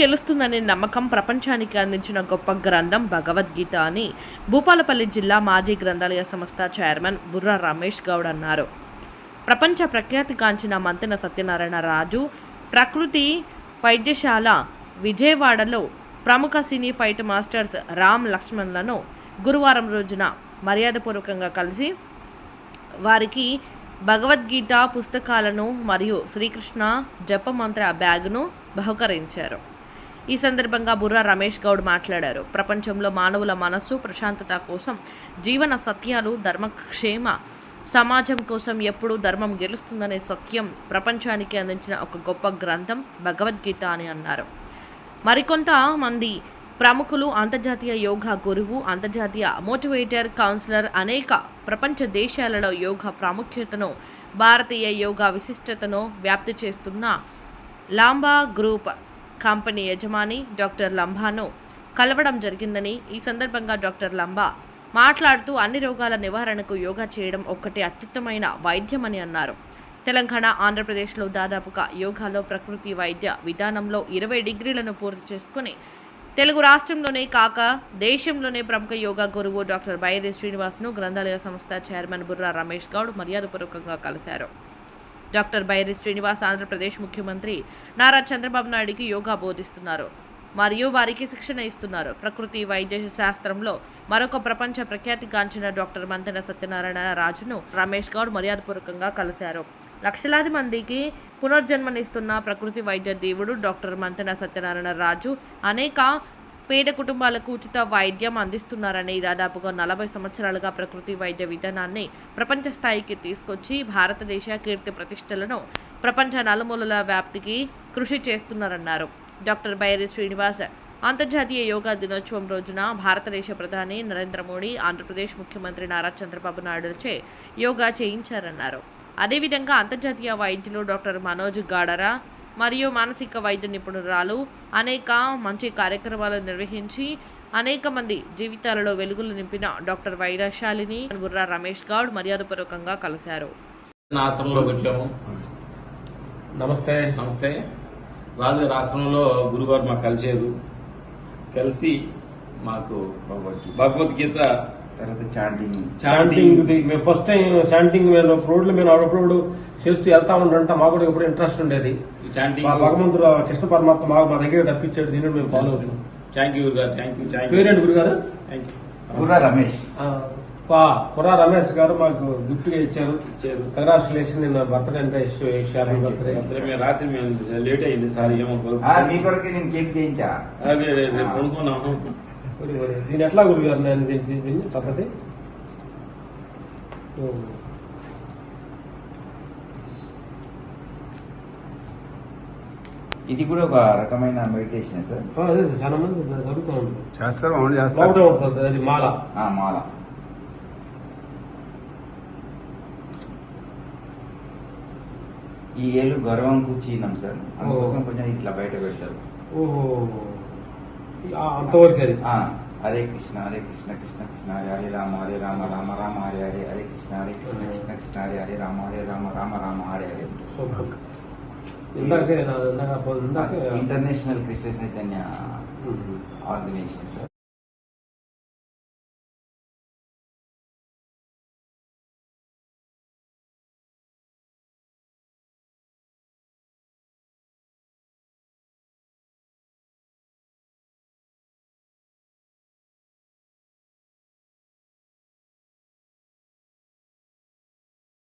గెలుస్తుందనే నమ్మకం ప్రపంచానికి అందించిన గొప్ప గ్రంథం భగవద్గీత అని భూపాలపల్లి జిల్లా మాజీ గ్రంథాలయ సంస్థ చైర్మన్ బుర్రా రమేష్ గౌడ్ అన్నారు. ప్రపంచ ప్రఖ్యాతిగాంచిన మంతెన సత్యనారాయణ రాజు ప్రకృతి వైద్యశాల విజయవాడలో ప్రముఖ సినీ ఫైట్ మాస్టర్స్ రామ్ లక్ష్మణ్లను గురువారం రోజున మర్యాదపూర్వకంగా కలిసి వారికి భగవద్గీత పుస్తకాలను మరియు శ్రీకృష్ణ జపమంత్ర బ్యాగ్ను బహుకరించారు. ఈ సందర్భంగా బుర్రా రమేష్ గౌడ్ మాట్లాడారు. ప్రపంచంలో మానవుల మనస్సు ప్రశాంతత కోసం జీవన సత్యాలు ధర్మక్షేమ సమాజం కోసం ఎప్పుడూ ధర్మం గెలుస్తుందనే సత్యం ప్రపంచానికి అందించిన ఒక గొప్ప గ్రంథం భగవద్గీత అని అన్నారు. మరికొంత మంది ప్రముఖులు అంతర్జాతీయ యోగా గురువు అంతర్జాతీయ మోటివేటర్ కౌన్సిలర్ అనేక ప్రపంచ దేశాలలో యోగా ప్రాముఖ్యతను భారతీయ యోగా విశిష్టతను వ్యాప్తి చేస్తున్న లాంబా గ్రూప్ కంపెనీ యజమాని డాక్టర్ లంబాను కలవడం జరిగిందని ఈ సందర్భంగా డాక్టర్ లంబా మాట్లాడుతూ అన్ని రోగాల నివారణకు యోగా చేయడం ఒక్కటే అత్యుత్తమైన వైద్యమని అన్నారు. తెలంగాణ ఆంధ్రప్రదేశ్లో దాదాపుగా యోగాలో ప్రకృతి వైద్య విధానంలో ఇరవై డిగ్రీలను పూర్తి చేసుకుని తెలుగు రాష్ట్రంలోనే కాక దేశంలోనే ప్రముఖ యోగా గురువు డాక్టర్ బైరి శ్రీనివాస్ను గ్రంథాలయ సంస్థ చైర్మన్ బుర్రా రమేష్ గౌడ్ మర్యాదపూర్వకంగా కలిశారు. డాక్టర్ బైరి శ్రీనివాస్ ఆంధ్రప్రదేశ్ ముఖ్యమంత్రి నారా చంద్రబాబు నాయుడికి యోగా బోధిస్తున్నారు. మరియు వారికి శిక్షణ ఇస్తున్నారు. ప్రకృతి వైద్య శాస్త్రంలో మరొక ప్రపంచ ప్రఖ్యాతిగాంచిన డాక్టర్ మంతెన సత్యనారాయణ రాజును రమేష్ గౌడ్ మర్యాదపూర్వకంగా కలిశారు. లక్షలాది మందికి పునర్జన్మనిస్తున్న ప్రకృతి వైద్య దేవుడు డాక్టర్ మంతెన సత్యనారాయణ రాజు అనేక పేద కుటుంబాలకు ఉచిత వైద్యం అందిస్తున్నారని దాదాపుగా నలభై సంవత్సరాలుగా ప్రకృతి వైద్య విధానాన్ని ప్రపంచ స్థాయికి తీసుకొచ్చి భారతదేశ కీర్తి ప్రతిష్టలను ప్రపంచ నలుమూలల వ్యాప్తికి కృషి చేస్తున్నారన్నారు. డాక్టర్ బైరి శ్రీనివాస్ అంతర్జాతీయ యోగా దినోత్సవం రోజున భారతదేశ ప్రధాని నరేంద్ర మోడీ ఆంధ్రప్రదేశ్ ముఖ్యమంత్రి నారా చంద్రబాబు నాయుడుచే యోగా చేయించారన్నారు. అదేవిధంగా అంతర్జాతీయ వైద్యులు డాక్టర్ మనోజ్ గాడరా మరియు మానసిక వైద్య నిపుణురాలు. అనేక మంచి కార్యక్రమాలు నిర్వహించి అనేక మంది జీవితాలలో వెలుగులు నింపిన డాక్టర్ వైరాశాలిని బుర్రా రమేష్ గౌడ్ మర్యాదపూర్వకంగా కలిశారు. నమస్తే. నమస్తే. రాజుగారి ఆశ్రమంలో గురువారు మాకు కలిసేది కలిసి మాకు భగవద్గీత తర్వాత చాంటింగ్. ఫస్ట్ టైం శాంటింగ్ మేము రోడ్లు మేము అప్పుడప్పుడు చేస్తూ వెళ్తా ఉండంట మాకు కూడా ఎప్పుడు ఇంట్రెస్ట్ ఉండేది. ఈ చాంటింగ్ భగవంతుడు కృష్ణ పరమాత్మ మాకు మా దగ్గర తప్పించాడు దీనిని మేము ఫాలో అవుతున్నాం. థ్యాంక్ యూ గారు థ్యాంక్ యూ థ్యాంక్ యూ పేరేంటి గురుగారు? Thank you Burra Ramesh. పురా రమేష్ గారు మాకు గిఫ్ట్గా ఇచ్చారు. ఇచ్చారు. కంగ్రాచులేషన్ నిన్న బర్త్డే అంటే హ్యాపీ బర్త్డే రాత్రి మేము లేట్ అయింది సార్ ఏమో ఆ, మీ కొరకు నేను కేక్ చేయించా? అదే రేపు కొనుక్కున్నాము దీని ఎట్లా గురుగారు నేను దీన్ని దీన్ని పద్ధతి. ఇది కూడా ఒక రకమైన మెడిటేషన్ సార్? ఆ, అదే సార్, చాలా మంది జరుగుతూ ఉంటుంది చేస్తారు మామూలు చేస్తారు. లోపటే ఉంటుంది అది మాల. ఆ, మాల. ఈ ఏళ్ళు గర్వంకు చీనం సార్. అందుకోసం కొంచెం ఇట్లా బయట పెడతారు. ఓహో. అంతవరకు అది. Hare Krishna Hare Krishna Krishna Krishna Hare Hare Rama Hare Rama Rama Rama Hare Hare Hare Krishna Hare Krishna Krishna Krishna Hare Hare Rama Hare Rama Rama Rama Hare Hare. International Krishna Chaitanya. Organization sir.